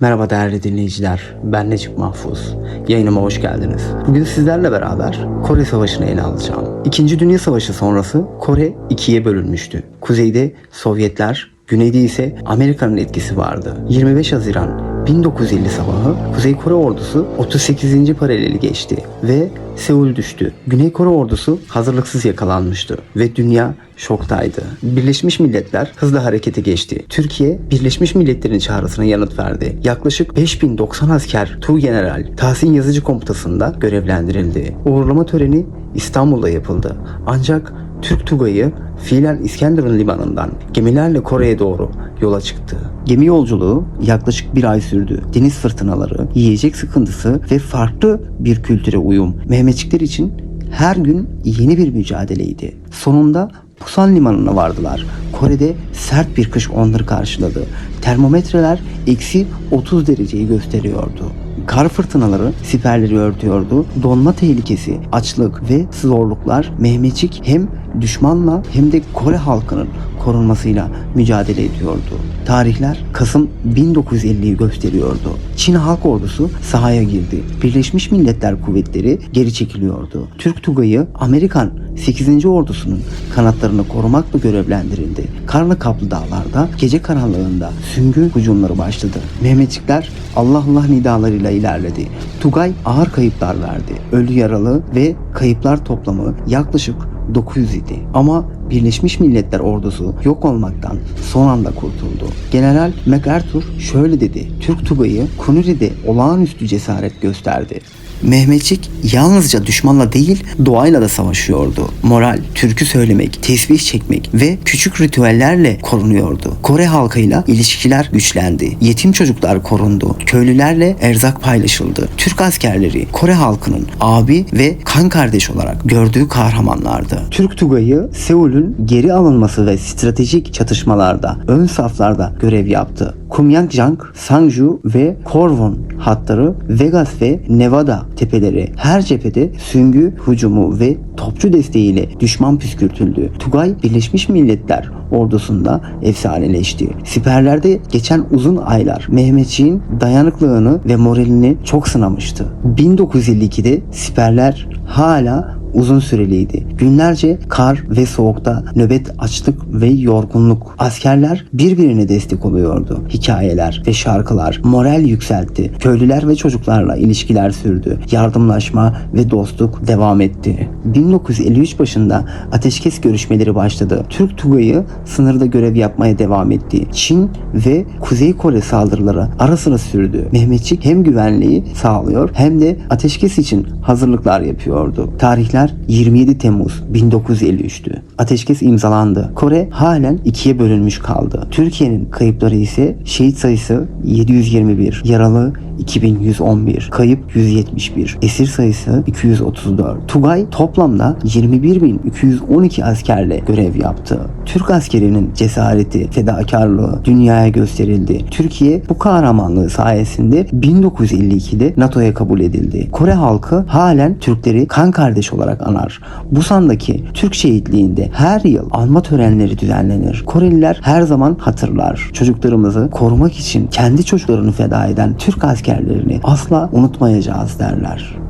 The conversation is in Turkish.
Merhaba değerli dinleyiciler, ben Necip Mahfuz. Yayınıma hoş geldiniz. Bugün sizlerle beraber Kore Savaşı'nı ele alacağım. İkinci Dünya Savaşı sonrası Kore ikiye bölünmüştü. Kuzeyde Sovyetler, güneyde ise Amerika'nın etkisi vardı. 25 Haziran 1950 sabahı Kuzey Kore ordusu 38. paraleli geçti ve Seul düştü. Güney Kore ordusu hazırlıksız yakalanmıştı ve dünya şoktaydı. Birleşmiş Milletler hızlı harekete geçti. Türkiye Birleşmiş Milletler'in çağrısına yanıt verdi. Yaklaşık 5090 asker Tuğgeneral Tahsin Yazıcı komutasında görevlendirildi. Uğurlama töreni İstanbul'da yapıldı. Ancak Türk Tugayı fiilen İskenderun limanından gemilerle Kore'ye doğru yola çıktı. Gemi yolculuğu yaklaşık bir ay sürdü. Deniz fırtınaları, yiyecek sıkıntısı ve farklı bir kültüre uyum Mehmetçikler için her gün yeni bir mücadeleydi. Sonunda Busan limanına vardılar. Kore'de sert bir kış onları karşıladı. Termometreler eksi 30 dereceyi gösteriyordu. Kar fırtınaları siperleri örtüyordu. Donma tehlikesi, açlık ve zorluklar Mehmetçik hem düşmanla hem de Kore halkının korunmasıyla mücadele ediyordu. Tarihler Kasım 1950'yi gösteriyordu. Çin Halk Ordusu sahaya girdi. Birleşmiş Milletler kuvvetleri geri çekiliyordu. Türk Tugayı Amerikan 8. Ordusu'nun kanatlarını korumakla görevlendirildi. Karlı kaplı dağlarda gece karanlığında süngü hücumları başladı. Mehmetçikler Allah Allah nidalarıyla ilerledi. Tugay ağır kayıplar verdi. Ölü yaralı ve kayıplar toplamı yaklaşık 900 idi. Ama Birleşmiş Milletler ordusu yok olmaktan son anda kurtuldu. General MacArthur şöyle dedi. Türk Tugayı Kunuri'de olağanüstü cesaret gösterdi. Mehmetçik yalnızca düşmanla değil doğayla da savaşıyordu. Moral, türkü söylemek, tesbih çekmek ve küçük ritüellerle korunuyordu. Kore halkıyla ilişkiler güçlendi. Yetim çocuklar korundu. Köylülerle erzak paylaşıldı. Türk askerleri Kore halkının abi ve kan kardeş olarak gördüğü kahramanlardı. Türk Tugayı Seul'ün geri alınması ve stratejik çatışmalarda ön saflarda görev yaptı. Kumyangjang, Sangju ve Korwon hatları Vegas ve Nevada tepeleri her cephede süngü hücumu ve topçu desteğiyle düşman püskürtüldü. Tugay Birleşmiş Milletler ordusunda efsaneleşti. Siperlerde geçen uzun aylar Mehmetçiğin dayanıklılığını ve moralini çok sınamıştı. 1952'de siperler hala uzun süreliydi. Günlerce kar ve soğukta nöbet açlık ve yorgunluk. Askerler birbirine destek oluyordu. Hikayeler ve şarkılar moral yükseltti. Köylüler ve çocuklarla ilişkiler sürdü. Yardımlaşma ve dostluk devam etti. 1953 başında ateşkes görüşmeleri başladı. Türk Tugayı sınırda görev yapmaya devam etti. Çin ve Kuzey Kore saldırıları ara sıra sürdü. Mehmetçik hem güvenliği sağlıyor hem de ateşkes için hazırlıklar yapıyordu. Tarihler 27 Temmuz 1953'tü. Ateşkes imzalandı. Kore halen ikiye bölünmüş kaldı. Türkiye'nin kayıpları ise şehit sayısı 721, yaralı 2111, kayıp 171, esir sayısı 234. Tugay toplamda 21.212 askerle görev yaptı. Türk askerinin cesareti, fedakarlığı dünyaya gösterildi. Türkiye bu kahramanlığı sayesinde 1952'de NATO'ya kabul edildi. Kore halkı halen Türkleri kan kardeş olarak anar. Busan'daki Türk şehitliğinde her yıl alma törenleri düzenlenir. Koreliler her zaman hatırlar. Çocuklarımızı korumak için kendi çocuklarını feda eden Türk askerlerini asla unutmayacağız derler.